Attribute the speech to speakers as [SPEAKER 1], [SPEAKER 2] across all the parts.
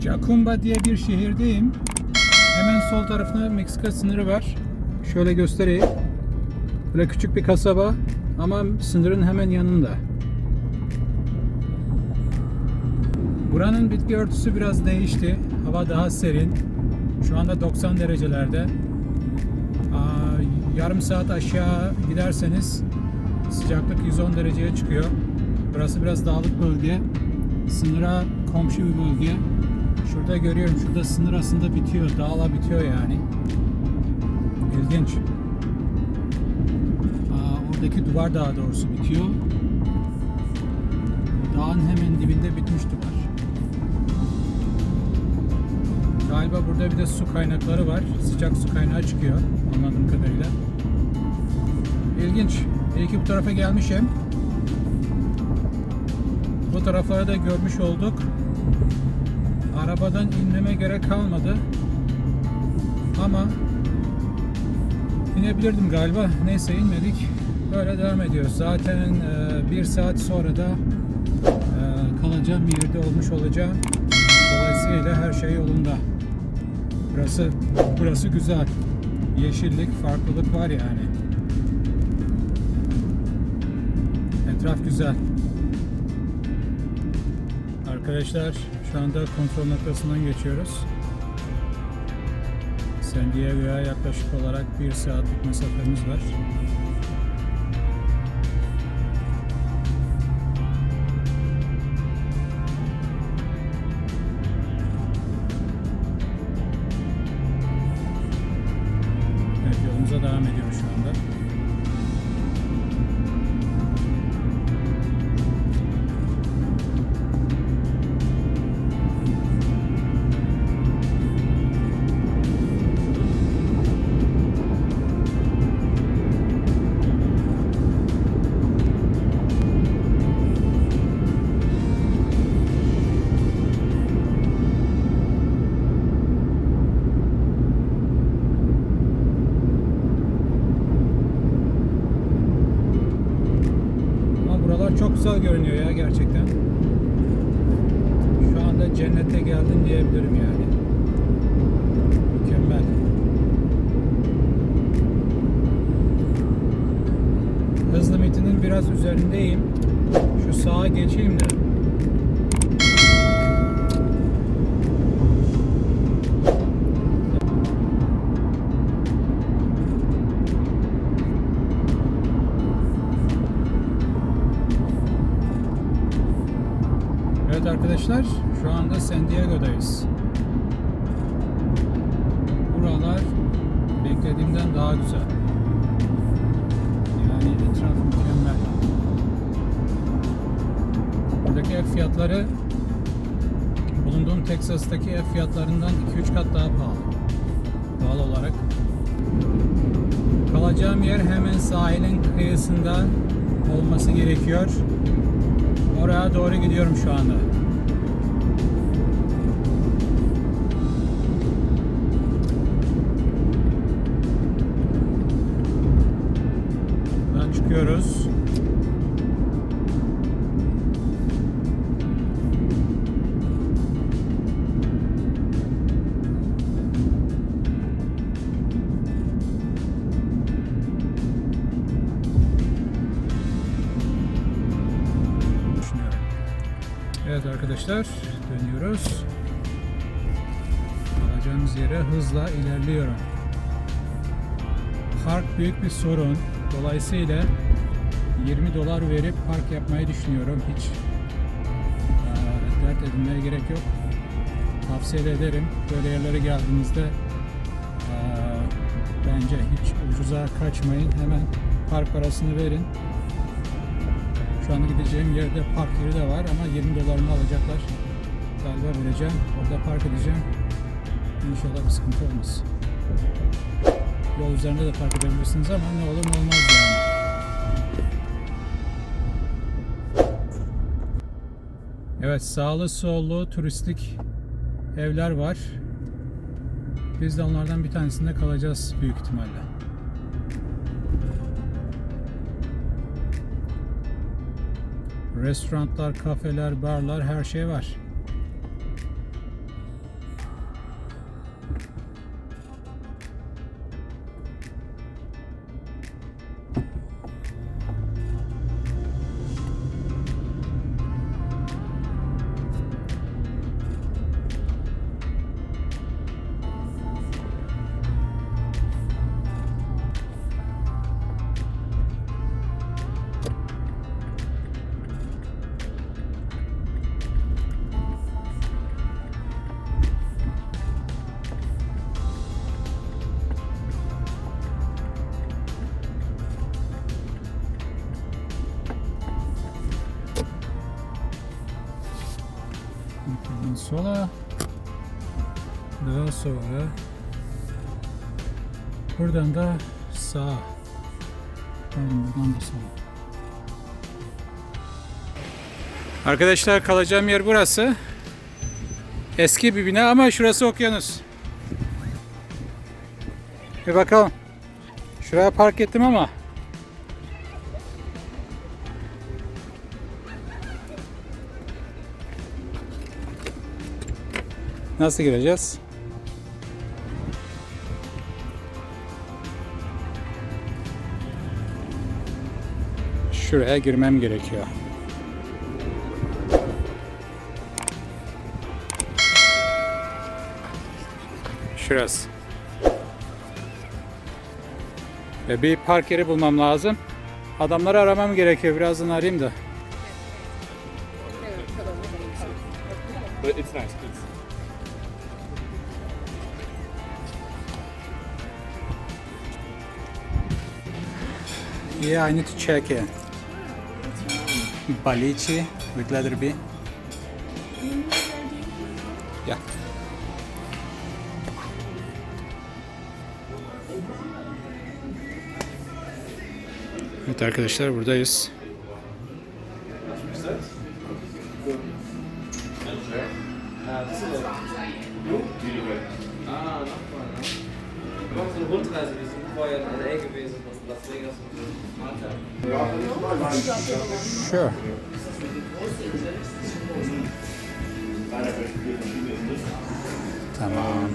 [SPEAKER 1] Jacumba diye bir şehirdeyim. Hemen sol tarafında Meksika sınırı var. Şöyle göstereyim. Böyle küçük bir kasaba ama sınırın hemen yanında. Buranın bitki örtüsü biraz değişti. Hava daha serin. Şu anda 90 derecelerde. Yarım saat aşağı giderseniz sıcaklık 110 dereceye çıkıyor. Burası biraz dağlık bölge. Sınıra komşu bir bölge. Şurada görüyorum. Şurada sınır aslında bitiyor. Dağla bitiyor yani. İlginç. Aa, oradaki duvar daha doğrusu bitiyor. Dağın hemen dibinde bitmiş duvar. Galiba burada bir de su kaynakları var. Sıcak su kaynağı çıkıyor anladığım kadarıyla. İlginç. Belki bu tarafa gelmişim. Bu tarafları da görmüş olduk. Arabadan inmeme gerek kalmadı. Ama inebilirdim galiba. Neyse inmedik. Böyle devam ediyoruz. Zaten e, bir saat sonra da e, kalacağım yerde olmuş olacağım. Dolayısıyla her şey yolunda. Burası burası güzel. Yeşillik, farklılık var yani. Etraf güzel. Arkadaşlar şu anda kontrol noktasından geçiyoruz. San Diego'ya yaklaşık olarak bir saatlik mesafemiz var. Çok güzel görünüyor ya gerçekten. Şu anda cennete geldim diyebilirim yani. Mükemmel. Hız limitinin biraz üzerindeyim. Şu sağa geçeyim de. Arkadaşlar, şu anda San Diego'dayız. Buralar beklediğimden daha güzel. Yani etraf mükemmel. Buradaki ev fiyatları bulunduğum Texas'taki ev fiyatlarından 2-3 kat daha pahalı. Pahalı olarak. Kalacağım yer hemen sahilin kıyısında olması gerekiyor. Oraya doğru gidiyorum şu anda. Düşünüyorum. Evet arkadaşlar dönüyoruz. Alacağımız yere hızla ilerliyorum. Park büyük bir sorun. Dolayısıyla 20 dolar verip park yapmayı düşünüyorum. Hiç eee, dert edinmeye gerek yok. Tavsiye de ederim. Böyle yerlere geldiğinizde eee, bence hiç ucuza kaçmayın. Hemen park parasını verin. Şu anda gideceğim yerde park yeri de var ama 20 dolarını alacaklar. Galiba vereceğim. Orada park edeceğim. İnşallah bir sıkıntı olmaz. Yol üzerinde de park edebilirsiniz ama ne olur ne olmaz yani. Evet sağlı sollu turistik evler var. Biz de onlardan bir tanesinde kalacağız büyük ihtimalle. Restoranlar, kafeler, barlar her şey var. Sola. Daha sonra buradan da sağa. Tamam, buradan da sağa. Arkadaşlar kalacağım yer burası. Eski bir bina ama şurası okyanus. Bir bakalım. Şuraya park ettim ama Nasıl gireceğiz? Şuraya girmem gerekiyor. Şurası. Ve bir park yeri bulmam lazım. Adamları aramam gerekiyor. Birazdan arayayım da.
[SPEAKER 2] But it's nice, please.
[SPEAKER 1] Yeah, I need to check it. Balici with letter B. Yeah. Evet arkadaşlar buradayız. Sure. Tamam.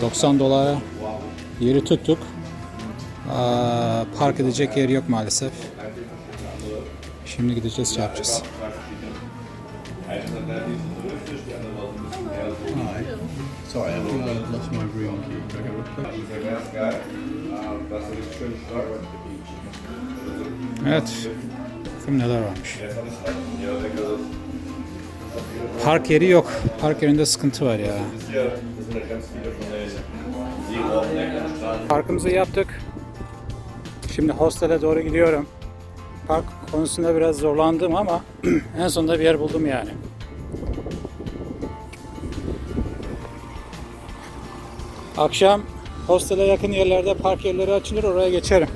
[SPEAKER 1] 90 dolara yeri tuttuk. Aa, park edecek yer yok maalesef. Şimdi gideceğiz şey yapacağız.
[SPEAKER 3] Sorry, I lost my green key.
[SPEAKER 1] Evet. Bakın neler varmış. Park yeri yok. Park yerinde sıkıntı var ya. Parkımızı yaptık. Şimdi hostele doğru gidiyorum. Park konusunda biraz zorlandım ama en sonunda bir yer buldum yani. Akşam hostele yakın yerlerde park yerleri açılır oraya geçerim.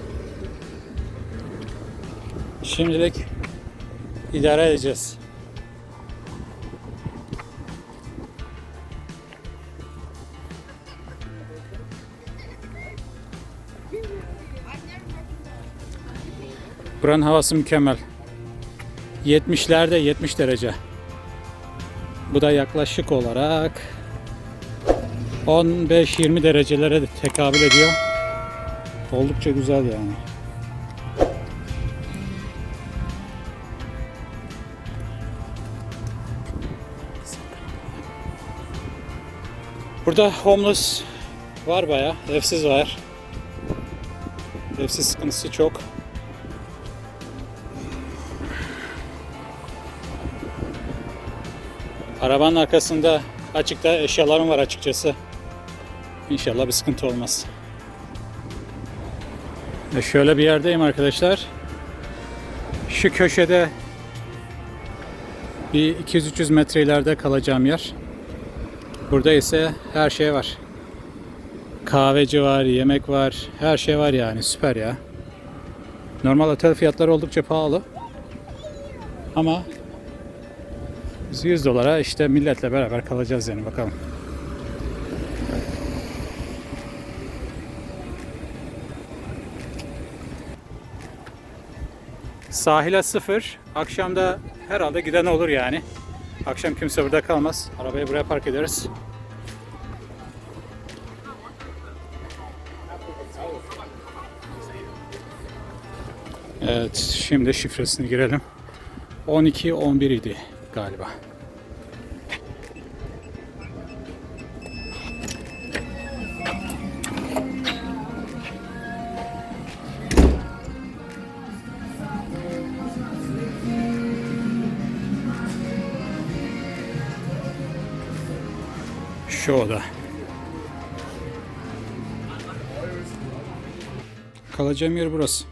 [SPEAKER 1] Şimdilik idare edeceğiz. Buranın havası mükemmel. 70'lerde 70 derece. Bu da yaklaşık olarak 15-20 derecelere de tekabül ediyor. Oldukça güzel yani. Burada homeless var baya, evsiz var. Evsiz sıkıntısı çok. Arabanın arkasında açıkta eşyalarım var açıkçası. İnşallah bir sıkıntı olmaz. Ve şöyle bir yerdeyim arkadaşlar. Şu köşede bir 200-300 metre ileride kalacağım yer. Burada ise her şey var. Kahveci var, yemek var, her şey var yani süper ya. Normal otel fiyatları oldukça pahalı. Ama biz 100 dolara işte milletle beraber kalacağız yani bakalım. Sahile sıfır. Akşamda herhalde giden olur yani. Akşam kimse burada kalmaz. Arabayı buraya park ederiz. Evet, şimdi şifresini girelim. 12-11 idi galiba. Şu. Kalacağım yer burası.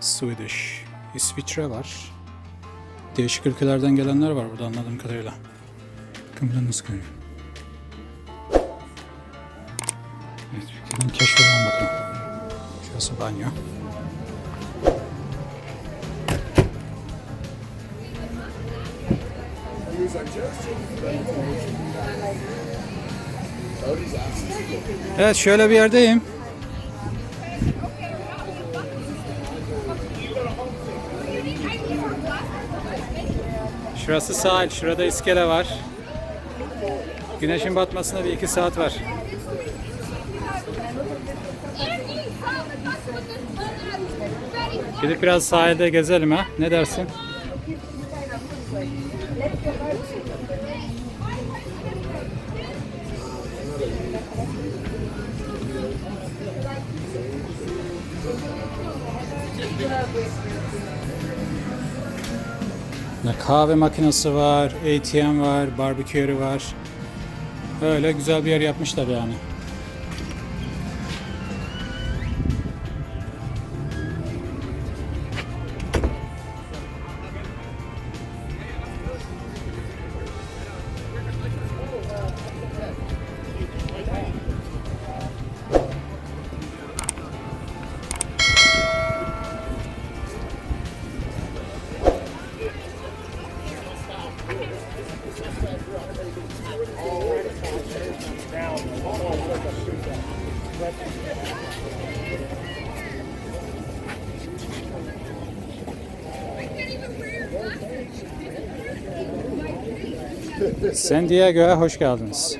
[SPEAKER 1] Swedish. İsviçre var. Değişik ülkelerden gelenler var burada anladığım kadarıyla. Kıbrıs köyü. Evet, ülkenin keşfeden bakalım. Şurası banyo. Evet şöyle bir yerdeyim. Şurası sahil, şurada iskele var. Güneşin batmasına bir iki saat var. Gidip biraz sahilde gezelim ha. Ne dersin? Kahve makinesi var, ATM var, barbekü yeri var. Öyle güzel bir yer yapmışlar yani. San Diego'ya hoş geldiniz.